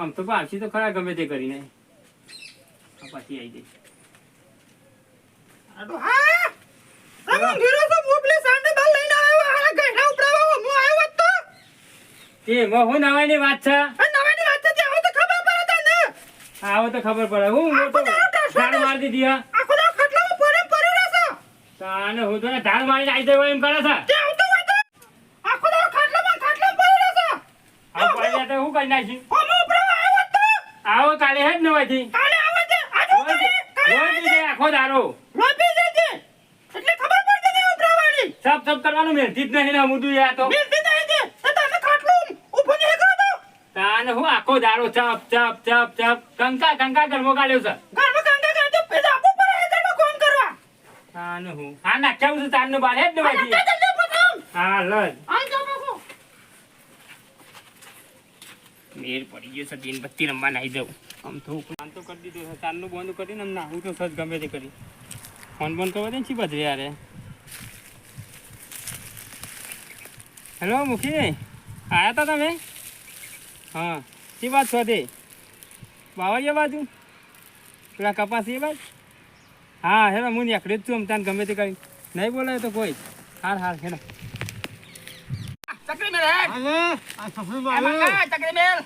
આમ તો પાછી તો ખરા ગમે તે કરીને આ પાછી આવી ગઈ હા! તમે સાંડે લઈને આવ્યો, આવ્યો તો. તે હું વાત છે નવાની વાત છે, હોય તો ખબર પડે તને. આવો તો ખબર પડે હું મોટો ઢાળ મારી દીધી હા આખો દાડો ખાટલામાં પડે પડે રહેશે. તાને હું તો ને ઢાળ મારીને આવી દેવો એમ કરે છે તો આખો દાડો ખાટલામાં ને ખાટલામાં રહેશે. આ પાડ્યા તો હું કરી નાખી હું ઉપડાવવા આવ્યો હોત તો. આવો કાલે હે જ નવાઈથી કાલે આવો છે, આજો રોજ કાલે રોજ છે. આખો દારો લોપી છે. એટલે ખબર પડતી નહીં ઉપરાવાળી સબ સબ કરવાનું મેળથી જ નહીં ને મુદુ યા તો. મિલતી નહીં છે. તો તમે ખાટલું ઊભું નહીં કરો તો. તાને હું આખો દારો ચપ ચપ ચપ ચપ. કંકા કંકા ગરમો કાઢ્યો છે. ઘરમાં કાંડા કાંડા પેલા પર હે ગરમો કોમ કરવા. તાન હું. હા નાખ્યા બાર. હે જ આ નવાઈથી જલ્દી જલ્દી હા લજ આ જાઓ બાપુ. મેર પડી ગયો છે, દિન બત્તી રમવા નાહી જાઉં આમ તો પ્લાન તો કરી દીધો છે ચારનું બંધ કરીને આમ નાહું તો સજ ગમે તે કરી. ફોન બંધ કરવા દે ને બધરે યારે હેલો મુખી. આયા તા તમે? હા, શી વાત છો તે? બાવળિયા બાજુ પેલા કપાસ એ બાજુ હા, હેલો, હું નીકળી જ છું, આમ તાન ગમે તે કરી. નહીં બોલાય તો કોઈ. હાર હાર, હેલો. ચકરી મેલ. ચકરી મેલ.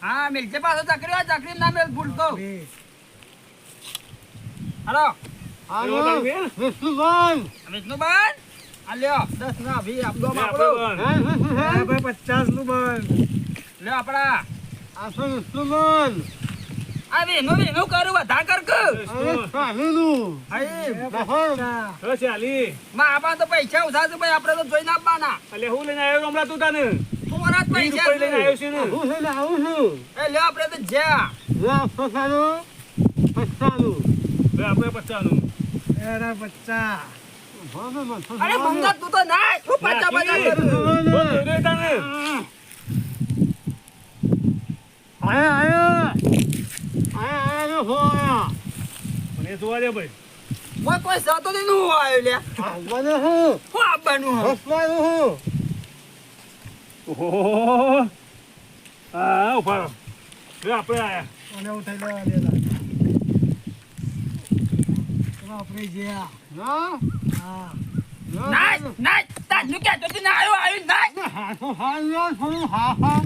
હા, મિલજે પાછો ચકરી હોય, ચકરી ના મેલ ભૂલતો. હાલો. વિષ્ણુબેન? આ લ્યો, દસ ના આપજો આમ આપણો. લ્યો આપણા. આ વીનું વીનું કરું, વધા કર કે. માં આપણા તો પૈસા છે ભાઈ, આપણે તો જોઈને આપવાના. છે. એ લ્યો, આપણે તો જ્યાં. મંગા, તું તો પૈસા લઈને પાછા છે હું આવ્યો આપવાનું હે? આપણે તો નાય, નાય. તાજનું કહેતો તું ના આવ્યો, આવ્યો, નાય. હું હા ખા. એ હલ્યો એ આ લીધું રે અરે, આઈ જાઓ. અરે આ તારી રામા મને હરકત નતો મારતો હું હું ના ના ના ના ના, મારો યાર. મારા કે ના મારા યાર હું યાર. મારા બહુ હોય નહીં એ જવાબદારી મારી હટજો હા એ ધોમ હા હા હાકો. ખાતા પૈસા બધા છે ને યાર હા બી યાર પૈસા હા હા અરે એમ ધબા હતા, એમ તો બેહો છો પણ. અરે હા હા હા હા હા હા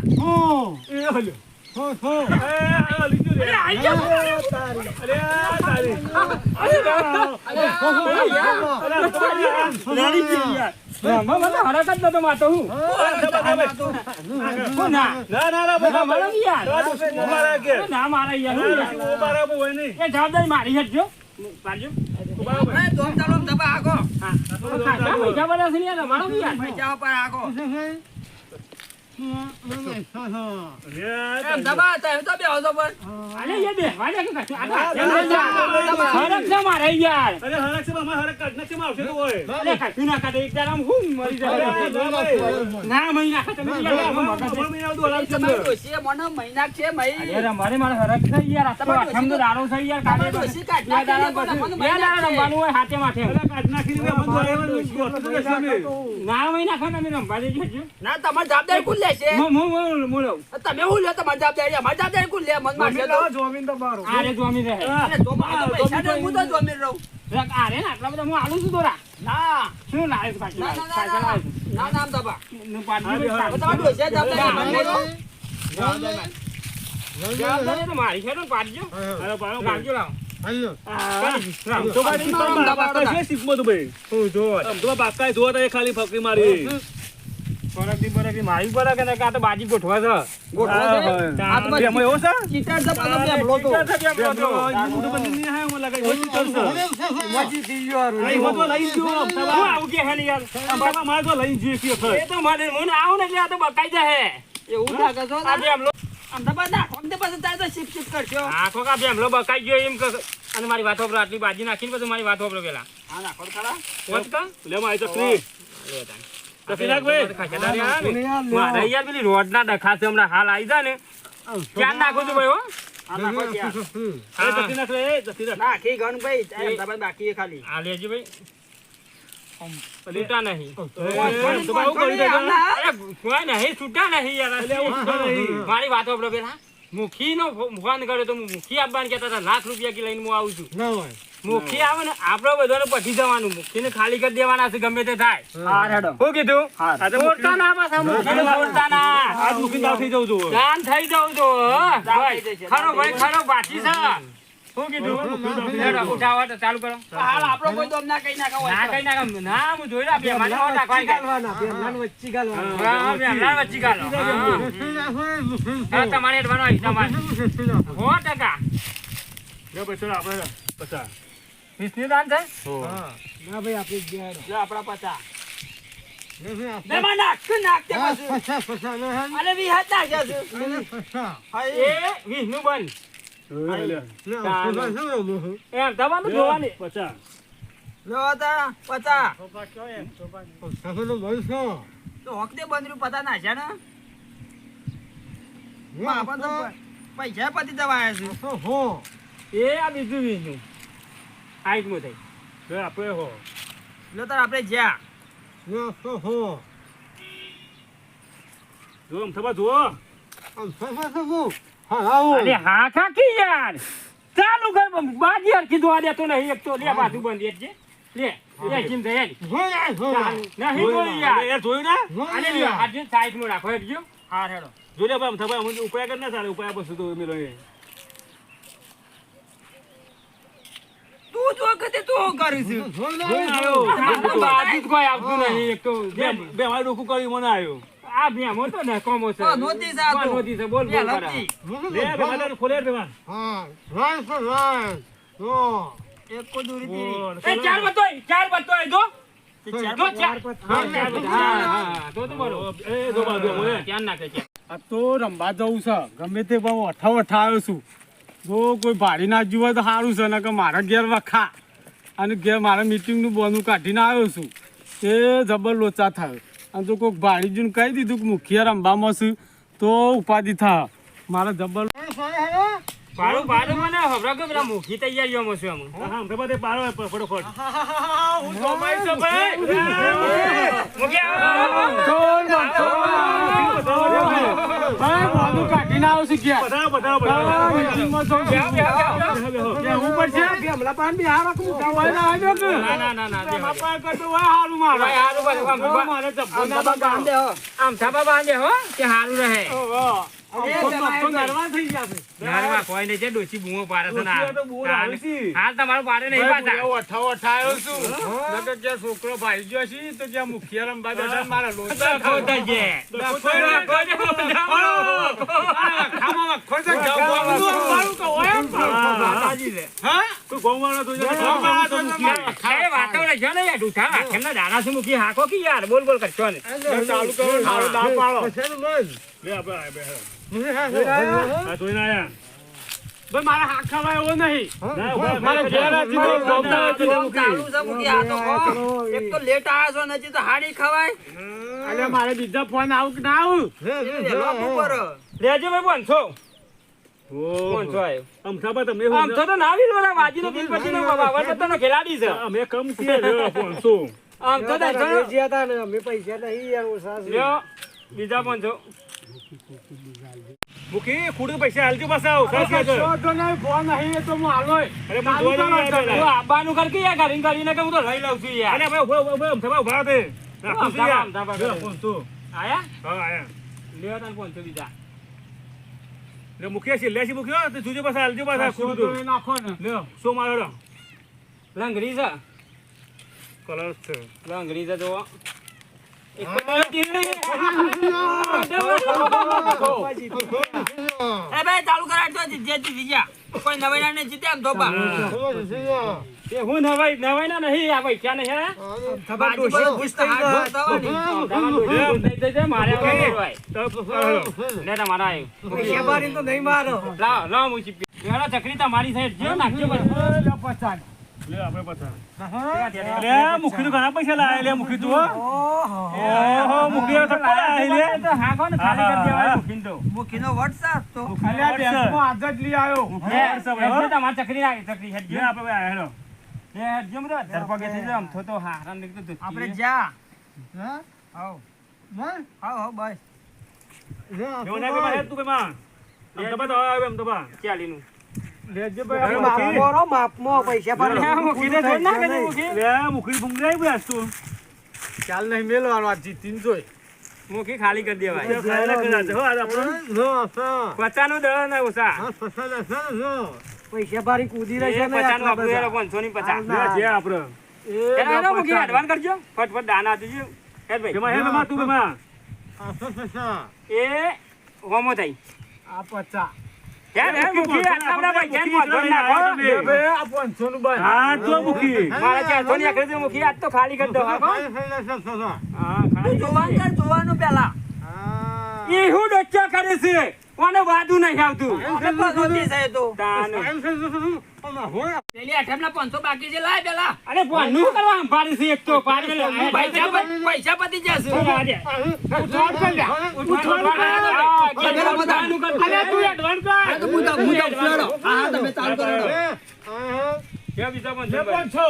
હા હા મારે યાર અરે હરક છે અમારે હરક કાઢ નાખશે આવશે તો હોય અરે કશું ના હું મરી નાખે મારે મારે હરક છે યાર આઠમ તો દાડો છે યાર હાથે માથે અરે કાઢ નાખીને મેં. ના રમવા દેજો ના, તમારી જવાબદારી તમે તમારી લે? મન મારશે તો. આરે જોમી રહે. અને જો તો પૈસા દે, હું તો જમીન રહું. ને આટલા બધા હું આલું છું ના, શું છે ના, પાછળ આવે ના, નું. તો તો મારી છે પાડજો અરે લાવો ખાલી ફકરી મારી. ફરકથી ફરકથી મારી પર કે આ તો બાજી ગોઠવા છે ગોઠવો છે? આ તો એમાં એવો છે? ચીટર છે, પાછો બેબલો તો. બેબલો, ઈ મોટું બંધ નહીં આયો, મને લાગે, એવો ચીટર છે. આ એમાં તો લઈ ગયો, હું સવા. કે હે યાર આમ મારે તો લઈ જઈએ છીએ એ તો મને હું ને એટલે આ તો બકાઈ જાય એવું લાગે છે, આ આમ ધબા નાખો, આમ તો પાછું તો શીપ શીપ કરશો. કા બેમલો બકાઈ ગયો એમ કે અને મારી વાત વાપરો આટલી બાજી નાખીને પછી મારી વાત વાપરો પેલા હા, નાખો તો ખરા. લે માં આવી નાખ ભાઈ. મારે યાર પેલી રોડ ના હમણાં હાલ આવી જાય ને. ક્યાં નાખું છું ભાઈ. મારી વાતો પેલા. મુખી નો ફોન કર્યો તો મુખી આપવાનું કહેતા હતા. લાખ રૂપિયા કે લઈને હું આવું છું. મુખી આવે ને આપડે બધાને પટી જવાનું. મુખી ને ખાલી કરી દેવાના છે ગમે તે થાય. હા કીધું? ના પાછા ના આ દાવ થઈ જવું છું દાન થઈ જવું. ખરો ભાઈ ખરો બાકી છે. શું કીધું? હેડો, તો ચાલુ કરો. હાલ આપણો કોઈ દોમ ના કઈ નાખો ના કઈ ના ના હું જોઈ રહ્યા બે મારી નોટ નાખવાની કાંઈ. હા, હા, બે હમણાં વચ્ચી ગાલો. હા. હા, તમારે આપણે પચાસ. વીસની દાન થાય? ના આપણા પચા એ વીસનું બંધ. લે. પચા આપણ તો પૈસા પતી જવા આવ્યા છે એ આ બીજું વીસનું. હાઈટમાં થઈ. આપણે હો. લો તાર આપણે જ્યાં. જો આમ થવા જુઓ. અરે હા કાકી યાર. ચાલુ કર બાજી યાર કીધું આ દેતો નહીં એક તો લે પાછું બંધ એક છે લે જીમ યાર યાર. જોયું ના? લ્યો, આજે રાખો હેડજો. હા હેડો. જોઈ લે થવા ઉપાય કર ના ચાલે ઉપાય બસ તો મેલો તું જો કદે તું કરીશ? જોઈને આવ્યો આ બાજી જ કોઈ આવતું નહીં એક તો બે બે ડોકું કર્યું મને આવ્યો આ બે મોટો ને કોમો છે. નોતી છે તો. નોતી છે, બોલ બોલ પેલા કરા. એક કો દૂરી તીરી. એ ચાર બતોય ચાર બતોય દો તે છે આ તો રમવા જવું છે. ગમે તે પણ અઠા વઠા આવ્યો છું જો કોઈ ભાડી ના હોય તો સારું છે ને કે મારા ઘેર વખા. અને ઘેર મારા મીટિંગનું બોનું કાઢીને આવ્યો છું. એ જબર લોચા થયો. અને જો કોઈક ભાડી જૂને કહી દીધું કે મુખિયા રમવામાં છું, તો ઉપાધિ થાય. મારા જબર ભાડું પારો મને હમણાં કે પેલા મુખી તૈયારીઓમાં છું અમે. હા હા તમે તે પાડો ભાઈ મુખી આવો. બોનું કાઢીને આવ્યો છું ઘેર બતાવો બતાવો આ બતાવો meetingમાં જઉં છું. કહેવું પડશે કે હમલા પાન બિહાર કા ભાઈ ના આવ્યો કે ના ના ના ના. બાપા હારું મારે ભાઈ, હારું ભાઈ, હવે ઉભા- મારે જબ્બો ના બાંધે હો. આમ થાબા બાંધે હો કે હારું રહે આમ છોકરો ભાઈ ગયો છે તો જ્યાં મુખિયા રમવા બેઠા મારા દાણા છે મૂકી હાકો કે યાર બોલ બોલ કરશો ને ચાલુ કરો મારો પાડો લે આપણે આ જોઈને આયા. ભાઈ મારા હાથ ખાવા એવો નહીં. મારે ઘેર. એક તો લેટ આવ્યા છો તો હાડી ખવાય. અરે મારે બીજા ફોન આવું કે ના આવું? લેજો ભાઈ પાંચસો બીજા પાંચસો મૂકી ખોટું પૈસા હાલજો પાછા. તો નહીં ફોન નહીં તો હું હાલોય અરે હું જોવા તું આબાનું કર કે યાર કરીને કરીને કે હું તો લઈ લઉં છું યાર અરે ભાઈ ઊભા, ઊભા, અમથાબા ઊભા રાખું છું યાર. અમથાબા, અમથાબા લ્યો, કરે. આયા હા, આયા. તને લે, છે, લે છે તો જોજો પાછા હાલજો પાછા ખોટું તો. તો નાખો ને લ્યો, શું મારો લ્યો. લંગરી કલર છે. લંગરી છે જો એક તો તીરડી. એ ભાઈ ચાલુ કરાવજો જે જીતી ગયા કોઈ નવાઈ ને જીત્યા આમ ધોબા એ હું નવાઈ નવાઈના નહીં આ પૈસા નહીં હે ખુશ તો હાથ ધોવાની. જશે, મારે નહીં. લાવો, લાવો હું ચીપકી. લેવાનો ચકરી તમારી સાઈડ જે નાખજો બસ. લે, આપણે પાછા. લે, મૂકીને ઘણા પૈસા લાયા, લે, મૂકી તું, હો. ઓહો, મૂકી તો કોણ લે? તો હાંકો ને ખાલી કરી દેવાય મૂકીને તો. મુખીનો વોટ્સએપ તો અલ્યા બેંકમાં આજ જ લઈ આવ્યો લે, એટલે તમારે ચકરી નાખી, ચકરી હેડ લે, આપણે ભાઈ આયા, હેલો. એ હેડજો ધરપગે થઈ જાય થો તો હારા ને તો આપણે જા હા આવ મન આવ આવ બસ એવું ના કે હેડ તું કે માં એમ આવે એમ ચાલીનું. ચાલ નહીં મેલવાનો આ જીતીને જોઈ. મુખી ખાલી કરી દેવાય. પચાનું દહ ને ઓછા. પૈસા ભરી કૂદી રહેશે. પાંચસો ની. પચાસ જે એનો મુખી એડવાન્સ કરજો. ફટફટ દાના દીજો. હેડ ભાઈ. કેમાં હે માં તું એ હોમો થઈ. આ પાંચસો. ની નાખો. લે લે ભાઈ આ પાંચસો નું બંધ હા તો મુખી મારા ચારસો ની આખરી તો મુખી આજ તો ખાલી કરી દો હા કોણ? હા ખાલી કરી જોવાનું જોવાનું પેલા એ હું ડોચ્ચો કરે છે? કોને વાદું નહીં આવતું. પેલી અઠમના 500 બાકી છે લાય પેલા. અરે ભણનું કરવા સંભાળી છે એક તો? પૈસા પતી જશે. પાંચસો.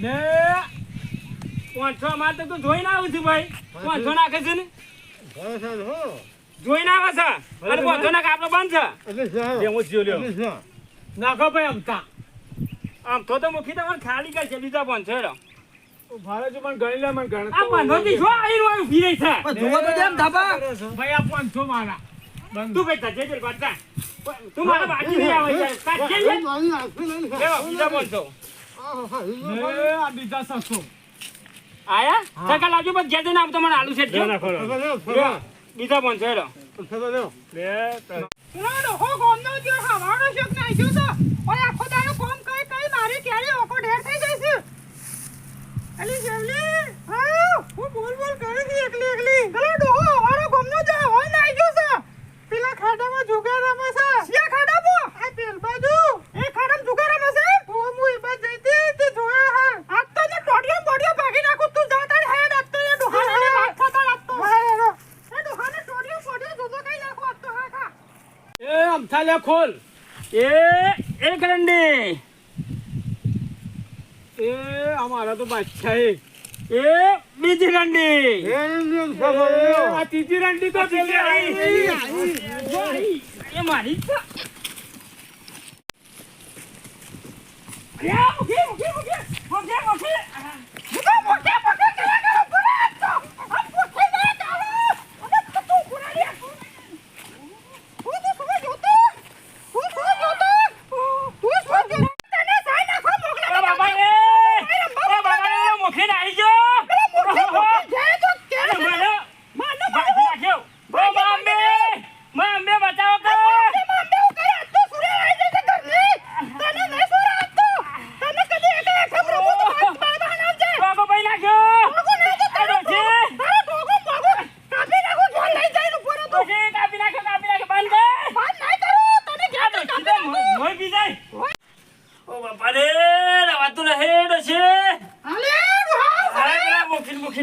ને માં તો તું જોઈને આવું છું ભાઈ. પાંચસો નાખે છે ને? જોઈને આવે છે. અને બોધો ના કાપડો બંધ છે. જે હું. જીઓ લ્યો. નાખો ભાઈ અમતા આમ તો તો મુખી તમારે ખાલી કરશે બીજા પાંચસો હેડો. ભાડે જો મને ગણી લે મને ગણ આ પંદરથી શું આવીને હોય ઊભી રહી છે. પણ જુઓ તો જેમ ધાબા. ભાઈ આ પાંચસો મારા. તું કઈ તજે છે પાછા તું મારા બાકી નહીં આવે છે. કાઢ કે લે. બીજા પાંચસો આ બીજા સસો. આયા? સકા લાવજો બસ ઘેર જઈને આમ તો મને આલુ છે ના એકલી ખરો લ્યો, બીજા અમારો ગમનો જ હોય એ લે ખોલ એ એક રંડી એ અમારા તો બાદશાહ એ બીજી રંડી આ ત્રીજી રંડી તો. એ મારી છે. અરે, મૂકી, મૂકી, મૂકી. મૂકી, મૂકી. મૂકો, મૂકી, મૂકી. કર્યા કરો, પૂરા હાથ તો. આ મૂકી દે, ચાલો. અરે, તો તું પૂરા લે. હું તો શું જોતો? હું શું જોતો? હું શું જોતો? તને સાઈ નાખો, મોકલે. એ બાબા રે. એ બાબા રે, મૂકીને આઈ ગયો. અરે, મારો. બાજી નાખ્યો. ઓ મામ્બે. મામ્બે બચાવો કરો. બાબો ભાઈ નાખ્યો. એ ડોશી. ડોશી, કાપી નાખ્યો, કાપી નાખ્યો. બંધ કર. આ ડોશી તો મો- મોય પી જાય. ઓ બાપા રે, રવાતું નહીં, ડોશી. અરે, પેલા મુખી મુખી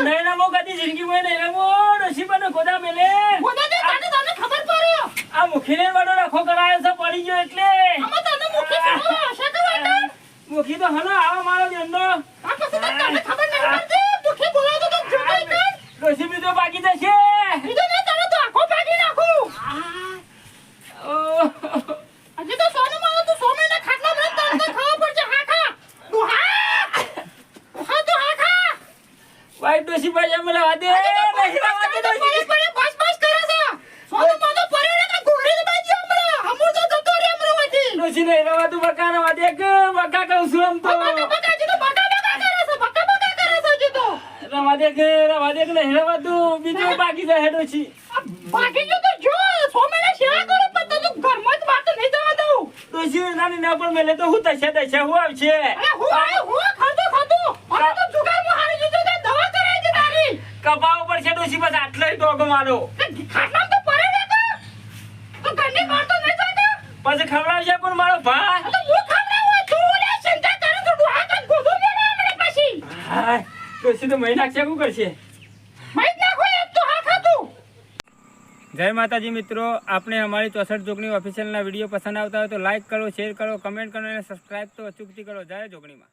નહીં રમો કદી જિંદગીમાં નૈનામો રમો ગોદા મેલે. ગોદા મેલે આ મુખીને વાડો રાખો કરાયો છે પડી ગયો એટલે. મુખી તો હનો આવો મારો બેનનો ડોશી બીજો બાકી જશે ઓહ! હજી તો સોનું મારો તું સો મહિના ખાટલા ભરીને તને તો ખાવા પડશે હા ખા ડોહા હા તો હા ખા ભાઈ ડોશી ભાઈ એમ રવા દે નહીં રવા દે ડોશી. પડે બસ બસ કરે છે. સોનું મારો પડે ને ઘોઘરી ને બાજી હમણાં. હમું તો જતો રે નહીં તું બકા રવા દે કે બકા કહું છું એમ તો. બકા બકા હજી તો બકા બકા કરે છે બકા બકા કરે છે હજી તો. રવા દે કે રવા દે કે નહીં રવા તું. બીજું બાકી છે આ બાકી જો તો જો કરો પણ તને ઘરમાં જ વાત નહીં જવા દઉં. ડોશી નાની ના પણ મેલે તો હું થશે હું આવશે. અરે હું આયો મારો. તો તો. નહીં જતો. પછી ખવડાવજે પણ મારો ભા તો હું ખવડાવું તું લે ચિંતા કરે તો ડોહા તો ગોધું મેળવા મને પછી. હાય, ડોશી તો મહી નાખશે શું કરશે? જય માતાજી મિત્રો આપણે અમારી ચોસઠ જોગણી ઓફિશિયલના વીડિયો પસંદ આવતા હોય તો લાઇક કરો શેર કરો કમેન્ટ કરો અને સબસ્ક્રાઈબ તો અચૂકથી કરો. જય જોગણીમાં.